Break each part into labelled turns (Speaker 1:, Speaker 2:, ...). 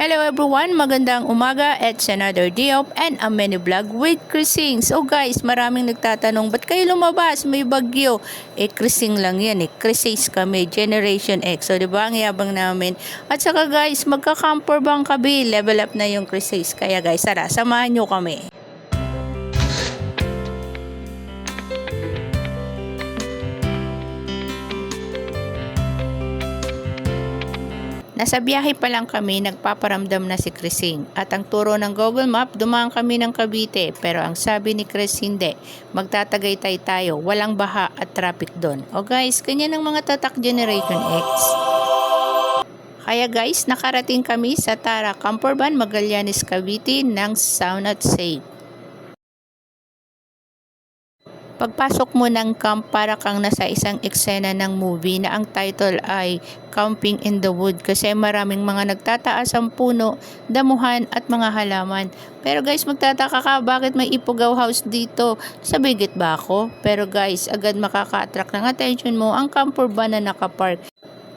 Speaker 1: Hello everyone, magandang umaga. It's another day of and a mini vlog with Chrising. So guys, maraming nagtatanong, ba't kayo lumabas? May bagyo. Eh, Chrising lang yan eh. Chrisings kami, Generation X. So, di ba, ang yabang namin. At saka guys, magka-camper bang kabi? Level up na yung Chrisings. Kaya guys, tara, samahan nyo kami. Nasa biyahe pa lang kami, nagpaparamdam na si Chrising. At ang turo ng Google Map, dumaan kami ng Cavite. Pero ang sabi ni Chris, hindi. Magtatagaytay tayo, walang baha at traffic doon. O guys, kanya ng mga tatak Generation X. Kaya guys, nakarating kami sa Tara Campervan, Magallanes, Cavite ng Sound at Safe. Pagpasok mo ng camp para kang nasa isang eksena ng movie na ang title ay Camping in the Wood kasi maraming mga nagtataas ang puno, damuhan at mga halaman. Pero guys, magtataka ka bakit may ipugaw house dito? Sabigit ba ako? Pero guys, agad makaka-attract ng attention mo ang camper van na nakapark.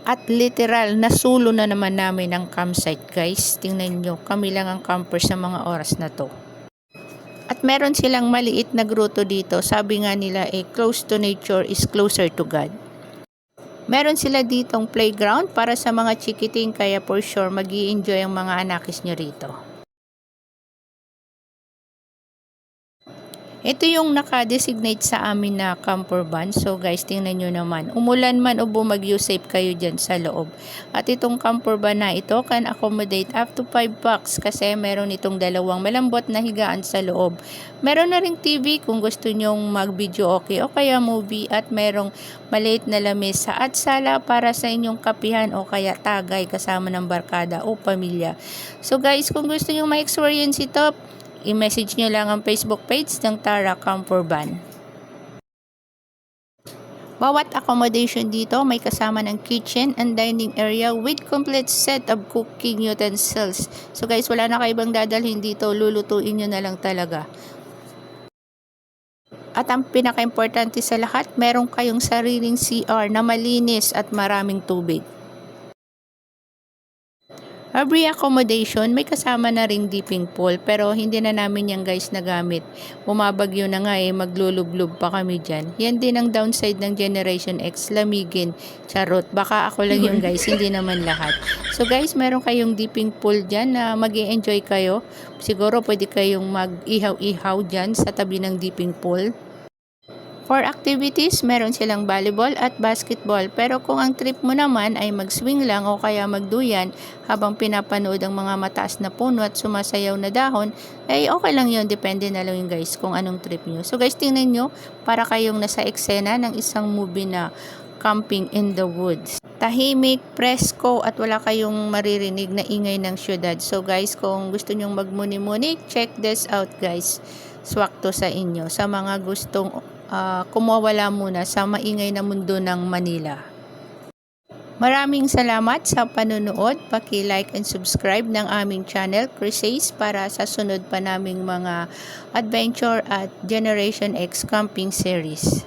Speaker 1: At literal, nasulo na naman namin ang campsite guys. Tingnan nyo, kami lang ang camper sa mga oras na to. At meron silang maliit na gruto dito. Sabi nga nila, eh, close to nature is closer to God. Meron sila ditong playground para sa mga chikiting kaya for sure mag enjoy ang mga anakis nyo rito. Ito yung naka-designate sa amin na camper van. So guys, tingnan nyo naman. Umulan man o bumagyo, safe kayo dyan sa loob. At itong camper van na ito can accommodate up to 5 bucks kasi meron itong dalawang malambot na higaan sa loob. Meron na ring TV kung gusto nyong mag-video okay o kaya movie at merong maliit na lamesa at sala para sa inyong kapihan o kaya tagay kasama ng barkada o pamilya. So guys, kung gusto nyong ma-experience ito, i-message nyo lang ang Facebook page ng Tara Camper Van. Bawat accommodation dito may kasama ng kitchen and dining area with complete set of cooking utensils. So guys, wala na kayo dadalhin dito, lulutuin nyo na lang talaga. At ang pinaka-importante sa lahat, meron kayong sariling CR na malinis at maraming tubig. Every accommodation may kasama na ring dipping pool pero hindi na namin yan guys nagamit. Bumabagyo na nga eh, maglulublob pa kami dyan. Yan din ang downside ng Generation X, lamigin. Charot, baka ako lang yung guys, hindi naman lahat. So guys, meron kayong dipping pool dyan na mag enjoy kayo. Siguro pwede kayong mag-ihaw-ihaw dyan sa tabi ng dipping pool. For activities, meron silang volleyball at basketball. Pero kung ang trip mo naman ay mag-swing lang o kaya magduyan habang pinapanood ang mga mataas na puno at sumasayaw na dahon, ay okay lang yun. Depende na lang yun guys kung anong trip nyo. So guys, tingnan nyo para kayong nasa eksena ng isang movie na camping in the woods. Tahimik, presko at wala kayong maririnig na ingay ng syudad. So guys, kung gusto nyong magmuni-muni, check this out guys. Swak to sa inyo. Sa mga gustong uh, kumawala muna sa maingay na mundo ng Manila. Maraming salamat sa panunood. Paki-like and subscribe ng aming channel, Crusades, para sa sunod pa naming mga adventure at Generation X camping series.